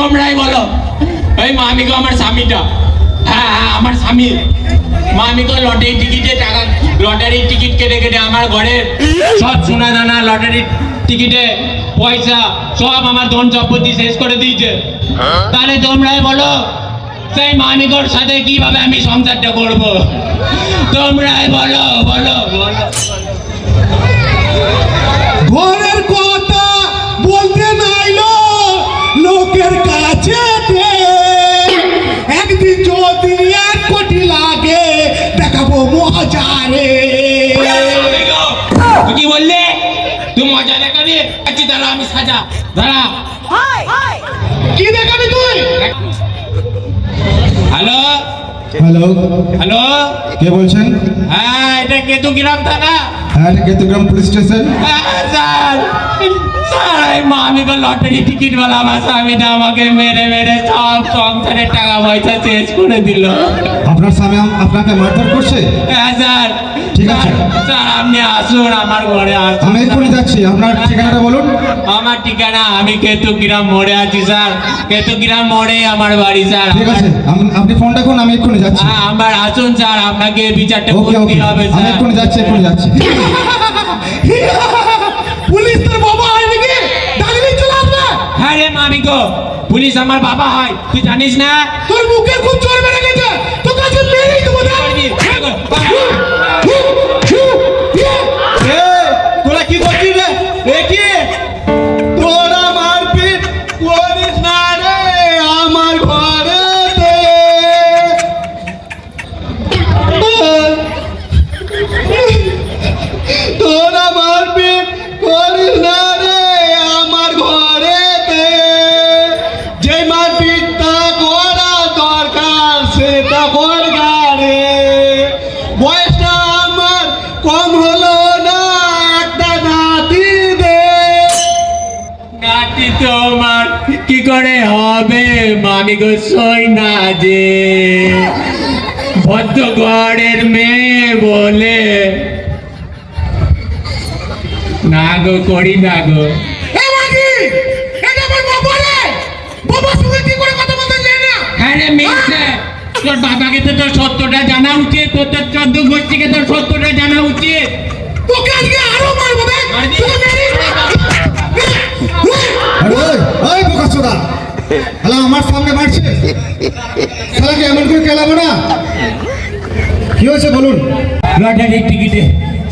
তোমরাই বলো। এই মামি গো আমার স্বামীটা। হ্যাঁ হ্যাঁ আমার স্বামী। মামি গো লটারি টিকিটে টাকা লটারির টিকিট কেটে কেটে আমার ঘরে সব সোনা দানা লটারির টিকিটে পয়সা, সব আমার ধন সম্পত্তি শেষ করে দিয়েছে। তাহলে তোমরাই বলো, সেই মানিকর সাথে কীভাবে আমি সংসারটা করব? তোমরাই বলো বলো বলো। লাগে দেখাবো মজারে তুই কি বললে? তুই মজা দেখাবি? আচ্ছা দাঁড়া আমি সাজা। দাঁড়া। কি দেখাবি তুই? হ্যালো? হ্যালো। হ্যালো? কে বলছেন? হ্যাঁ এটা কেতু গ্রাম থানা। হ্যাঁ এটা কেতুগ্রাম পুলিশ স্টেশন। হ্যাঁ, স্যার। এই লটারি টিকিট বলা আমার স্বামীটা আমাকে মেরে মেরে সব সংসারের টাকা পয়সা শেষ করে দিল। আপনার স্বামী আপনাকে মারধর করছে? হ্যাঁ স্যার। ঠিক আছে। স্যার, আপনি আসুন আমার ঘরে আসুন আমি এক্ষুনি যাচ্ছি আপনার ঠিকানাটা বলুন। আমার ঠিকানা আমি মোড়ে আছি স্যার। মোড়ে আমার বাড়ি স্যার। ঠিক আছে আপনি রাখুন আমি এক্ষুনি যাচ্ছি। হ্যাঁ, আমার আসুন স্যার আপনাকে বিচারটা করতে হবে আমি এক্ষুনি যাচ্ছি এক্ষুনি যাচ্ছি। গো পুলিশ আমার বাবা হয় তুই জানিস না? তোর মুখে খুব জোর মেরে গেছে। তোকে কাছে মেরেই দেবো বয়সটা আমার কম হলো না একটা নাতি দে। নাতি তোমার কি করে হবে মামি গো সই না যে। ভদ্র ঘরের মেয়ে বলে না গো করি না গো। এটা আমার বাবা রে! বাবার সঙ্গে কি করে কথা বলতে না? হ্যাঁ রে মিথ্যে তোর বাবাকে তো তোর সত্যটা জানা উচিত তোর তোর চোদ্দ গোষ্ঠীকে তোর সত্যটা জানা উচিত। তোকে আজকে আরও মারবো ওই বোকাচোদা হ্যালো আমার সামনে মারছে। শালাকে এমন করে কেলাবো না। কি হয়েছে বলুন? লটারির টিকিটে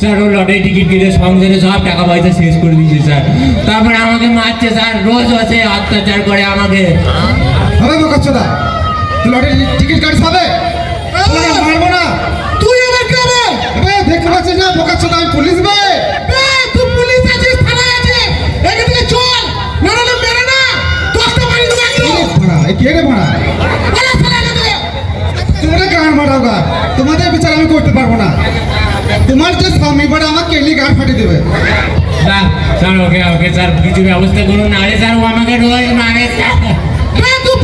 স্যার ও লটারি টিকিট কেটে সংসারে সব টাকা পয়সা শেষ করে দিয়েছে স্যার। তারপরে আমাকে মারছে স্যার। রোজ হচ্ছে অত্যাচার করে আমাকে। হবে বোকাচোদা তুই লটারি টিকিট কাটিস হবে। মারবো না। তুই আমার কে হবে এবে দেখতে পাচ্ছিস না বোকাচোদা আমি পুলিশ বে। তুই পুলিশ আছিস থানায় আছে এখান থেকে চল না না মেরে না। দশটা বাড়ি দেবো একদম ভাড়া এই কে রে ভাড়া আরে শালা এখান থেকে। তোমরা গান মারাও গা। তোমাদের বিচার আমি করতে পারব না। তোমার যে স্বামী বড় আমার কেলি গান ফাটিয়ে দেবে। Sir sir okay okay sir কিছু ব্যবস্থা করুন। আরে স্যার ও আমাকে রোজ মারে। তুই